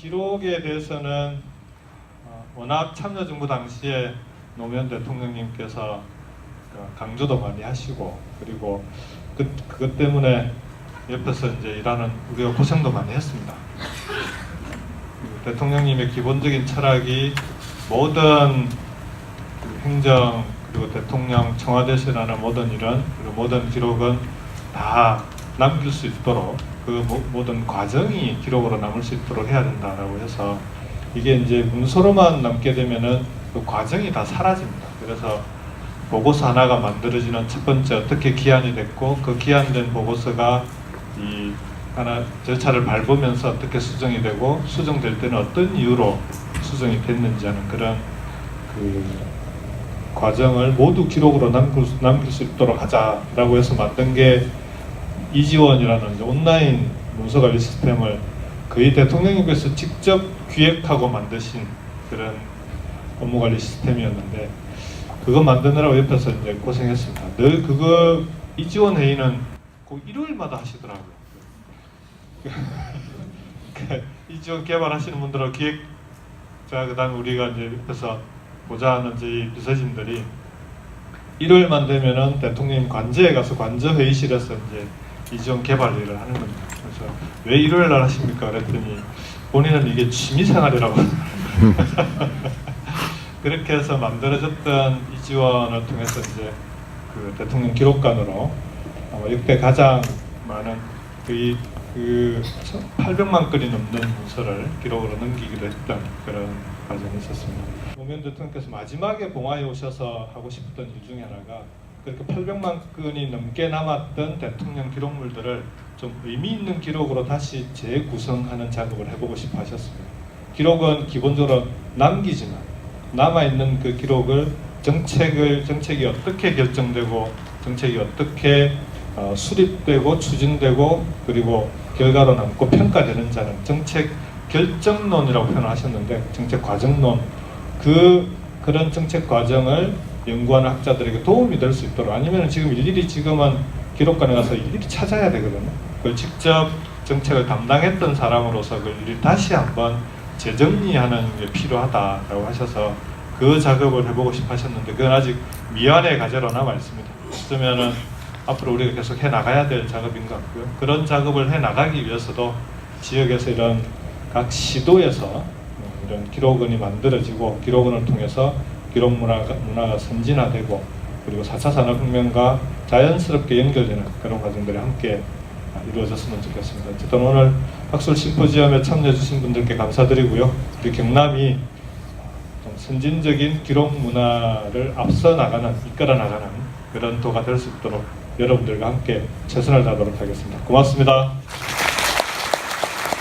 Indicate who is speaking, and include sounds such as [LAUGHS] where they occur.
Speaker 1: 기록에 대해서는 어, 워낙 참여정부 당시에 노무현 대통령님께서 그 강조도 많이 하시고 그리고 그, 그것 때문에 옆에서 이제 일하는 우리가 고생도 많이 했습니다. 대통령님의 기본적인 철학이 모든 그 행정 그리고 대통령 청와대에서라는 모든 일은 그리고 모든 기록은 다 남길 수 있도록 그 모- 모든 과정이 기록으로 남을 수 있도록 해야 된다라고 해서 이게 이제 문서로만 남게 되면은 그 과정이 다 사라집니다. 그래서 보고서 하나가 만들어지는 첫 번째 어떻게 기한이 됐고 그 기한된 보고서가 이 하나 절차를 밟으면서 어떻게 수정이 되고 수정될 때는 어떤 이유로 수정이 됐는지 하는 그런 그 과정을 모두 기록으로 남길 수, 남길 수 있도록 하자라고 해서 만든 게 이지원이라는 온라인 문서 관리 시스템을 거의 대통령님께서 직접 기획하고 만드신 그런 업무 관리 시스템이었는데 그거 만드느라고 옆에서 이제 고생했습니다. 늘 그거 이지원 회의는 꼭 일요일마다 하시더라고요. [LAUGHS] 그 이지원 개발하시는 분들은 기획자 그다음에 우리가 이제 옆에서 보좌하는 저희 비서진들이 일요일만 되면은 대통령 관저에 가서 관저 회의실에서 이제 이지원 개발 일을 하는 겁니다. 그래서 왜 일요일 날 하십니까? 그랬더니 본인은 이게 취미 생활이라고 [LAUGHS] 그렇게 해서 만들어졌던 이 지원을 통해서 이제 그 대통령 기록관으로 역대 가장 많은 거의 그 800만 건이 넘는 문서를 기록으로 넘기기도 했던 그런 과정이 있었습니다. 노무현 대통령께서 마지막에 봉화에 오셔서 하고 싶었던 일 중에 하나가 그렇게 800만 건이 넘게 남았던 대통령 기록물들을 좀 의미 있는 기록으로 다시 재구성하는 작업을 해보고 싶어 하셨습니다. 기록은 기본적으로 남기지만 남아 있는 그 기록을 정책을 정책이 어떻게 결정되고 정책이 어떻게 어, 수립되고 추진되고 그리고 결과로 남고 평가되는 자는 정책 결정론이라고 표현하셨는데 정책 과정론 그 그런 정책 과정을 연구하는 학자들에게 도움이 될 수 있도록 아니면 지금 일일이 지금은 기록관에 가서 일일이 찾아야 되거든요. 그걸 직접 정책을 담당했던 사람으로서 그걸 일일이 다시 한번 재정리하는 게 필요하다라고 하셔서 그 작업을 해보고 싶어 하셨는데 그건 아직 미완의 과제로 남아 있습니다. 그러면은 앞으로 우리가 계속 해 나가야 될 작업인 것 같고요. 그런 작업을 해 나가기 위해서도 지역에서 이런 각 시도에서 어, 이런 기록원이 만들어지고 기록원을 통해서 기록 문화가, 문화가 선진화되고 그리고 4차 산업혁명과 자연스럽게 연결되는 그런 과정들이 함께 이루어졌으면 좋겠습니다. 어쨌든 오늘 학술 심포지엄에 참여해 주신 분들께 감사드리고요. 우리 경남이 좀 선진적인 기록 문화를 앞서 나가는 이끌어 나가는 그런 도가 될 수 있도록 여러분들과 함께 최선을 다하도록 하겠습니다. 고맙습니다.